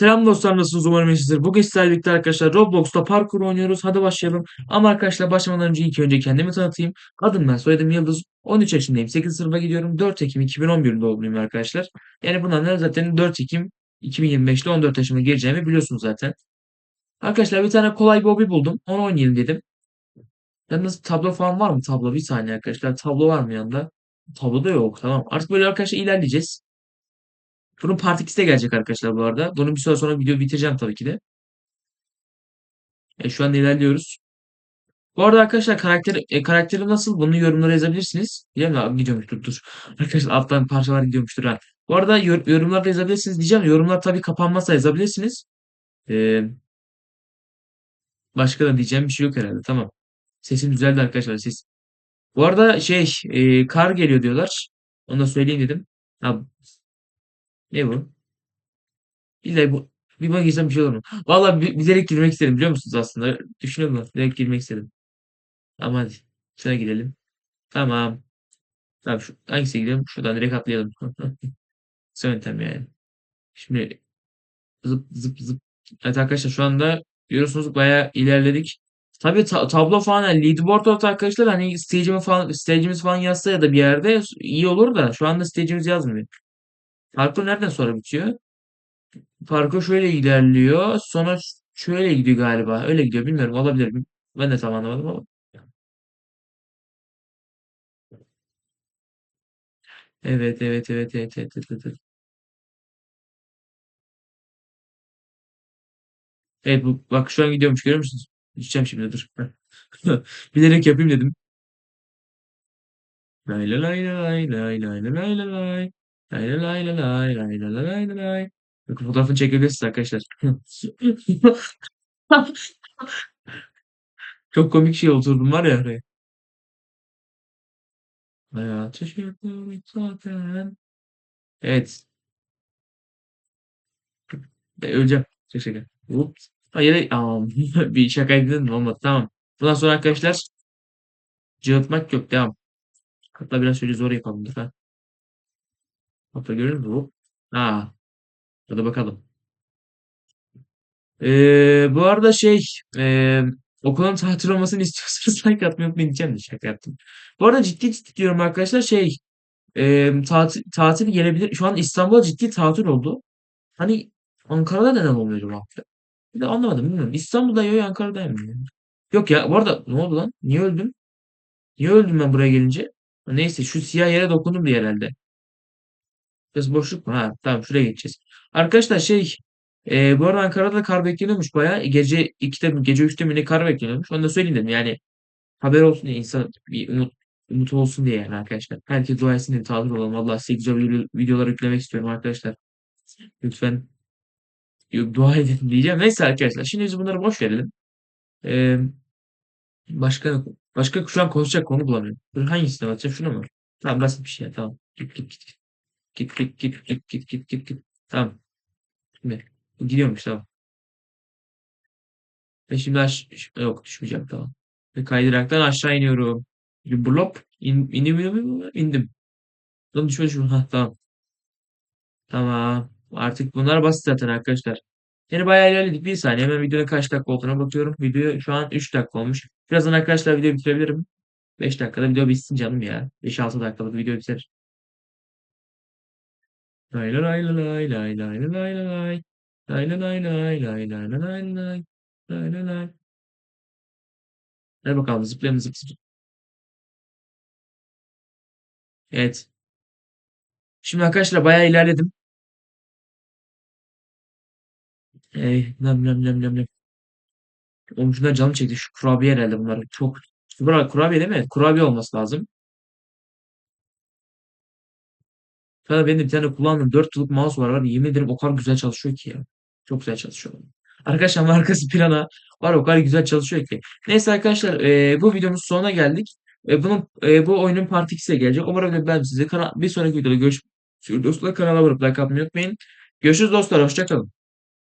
Selam dostlar nasılsınız umarım iyisinizdir. Bugün sizlerle birlikte arkadaşlar Roblox'ta parkur oynuyoruz. Hadi başlayalım. Ama arkadaşlar başlamadan önce ilk önce kendimi tanıtayım. Adım ben soyadım Yıldız. 13 yaşındayım. 8 sınıfa gidiyorum. 4 Ekim 2011 doğumluyum arkadaşlar. Yani bundan da zaten 4 Ekim 2025'te 14 yaşıma gireceğimi biliyorsunuz zaten. Arkadaşlar bir tane kolay bir hobi buldum. Onu oynayalım dedim. Yalnız tablo falan var mı? Tablo bir saniye arkadaşlar. Tablo var mı yanında? Tablo da yok. Tamam. Artık böyle arkadaşlar ilerleyeceğiz. Bunun part 2'si de gelecek arkadaşlar bu arada. Bunun bir süre sonra video bitireceğim tabii ki de. E, şu anda ilerliyoruz. Bu arada arkadaşlar karakter, e, karakteri nasıl? Bunu yorumlara yazabilirsiniz. Diyeceğim ya gidiyormuş dur. Arkadaşlar alttan parçalar gidiyormuştur ha. Bu arada yor, yorumlarda yazabilirsiniz diyeceğim. Yorumlar tabii kapanmazsa yazabilirsiniz. E, başka da diyeceğim bir şey yok herhalde. Tamam. Sesim düzeldi arkadaşlar. Ses. Bu arada şey e, kar geliyor diyorlar. Onu da söyleyeyim dedim. Ha, ne bu? İlla bu bir buna girsem bir şey olur mu? Valla bi- bilerek girmek istedim biliyor musunuz aslında? Düşünüyorum da bilerek girmek istedim. Ama hadi. Şuna girelim. Tamam. Tamam şu, hangisine gidelim? Şuradan direkt atlayalım. Yöntem yani. Şimdi zıp zıp zıp. Evet arkadaşlar şu anda görüyorsunuz bayağı ilerledik. Tabii ta- tablo falan yani leaderboard olarak arkadaşlar hani stage'imiz falan stage'imiz falan yazsa ya da bir yerde iyi olur da şu anda stage'imiz yazmıyor. Parkur nereden sonra bitiyor? Parkur şöyle ilerliyor. Sonra şöyle gidiyor galiba. Öyle gidiyor. Bilmiyorum. Olabilir. Ben de tam anlamadım ama. Evet, evet, evet, evet, evet, evet, evet. Evet, bu, bak şu an gidiyormuş. Görüyor musunuz? Gideceğim şimdi dur. Bilerek yapayım dedim. Lay lay lay lay lay lay lay lay lay. Lay lay lay lay lay lay fotoğrafını çekebilirsiniz arkadaşlar. Çok komik şey oturdum var ya oraya. Hayatı yaşıyorum zaten. Evet. E, öleceğim. Şaka şaka. Ups. Hayır. Bir şaka dedim olmadı. Tamam. Bundan sonra arkadaşlar cıvıtmak yok. Devam. Hatta biraz şöyle zor yapalım. Ha. Hatta görüyor musun? Hop. Aa, hadi bakalım. Ee, bu arada şey e, okulun tatil olmasını istiyorsanız like atmayı unutmayın diyeceğim de şaka yaptım. Bu arada ciddi ciddi diyorum arkadaşlar şey e, tatil, tatil gelebilir. Şu an İstanbul'da ciddi tatil oldu. Hani Ankara'da neden olmuyor acaba? Bir de anlamadım bilmiyorum. İstanbul'da yok Ankara'da mı? Yok ya bu arada ne oldu lan? Niye öldüm? Niye öldüm ben buraya gelince? Neyse şu siyah yere dokundum diye herhalde. Biraz boşluk mu? Ha tamam şuraya geçeceğiz. Arkadaşlar şey e, bu arada Ankara'da kar bekleniyormuş bayağı. Gece 2'de mi gece 3'te mi ne kar bekleniyormuş. Onu da söyleyeyim dedim. Yani haber olsun diye insan bir umut, umut olsun diye yani arkadaşlar. Herkes dua etsin diye tabir olalım. Vallahi size güzel video- videolar yüklemek istiyorum arkadaşlar. Lütfen dua edin diyeceğim. Neyse arkadaşlar şimdi biz bunları boş verelim. E, başka başka şu an konuşacak konu bulamıyorum. Hangisini anlatacağım? Şunu mu? Tamam basit bir şey. Tamam. Git git git. Git git git git git git git git. Tamam. Şimdi gidiyormuş tamam. Ve şimdi aş yok düşmeyeceğim tamam. Ve kaydıraktan aşağı iniyorum. Bir blop in, indim, indim, indim. Lan düşme düşme. Ha tamam. Tamam. Artık bunlar basit zaten arkadaşlar. Yani bayağı ilerledik. Bir saniye hemen videonun kaç dakika olduğuna bakıyorum. Video şu an 3 dakika olmuş. Birazdan arkadaşlar video bitirebilirim. 5 dakikada video bitsin canım ya. 5-6 dakikalık video biter. Lay lay lay lay lay lay lay lay lay. Lay lay lay lay lay lay lay lay lay. Lay. Hadi bakalım zıplayalım zıp zıp. Evet. Şimdi arkadaşlar bayağı ilerledim. Ey, nem nem nem nem nem. Oğlum şundan canım çekti. Şu kurabiye herhalde bunlar. Çok. Kura, kurabiye değil mi? Kurabiye olması lazım. Sonra benim de bir tane kullandığım 4 yıllık mouse var. var. Yemin ederim o kadar güzel çalışıyor ki ya. Çok güzel çalışıyor. Arkadaşlar markası Pirana var o kadar güzel çalışıyor ki. Neyse arkadaşlar e, bu videomuz sonuna geldik. E, bunun e, bu oyunun part 2'si de gelecek. Umarım beğenmişsinizdir. Kana- Bir sonraki videoda görüşürüz. Dostlar kanala abone olup like atmayı unutmayın. Görüşürüz dostlar. Hoşçakalın.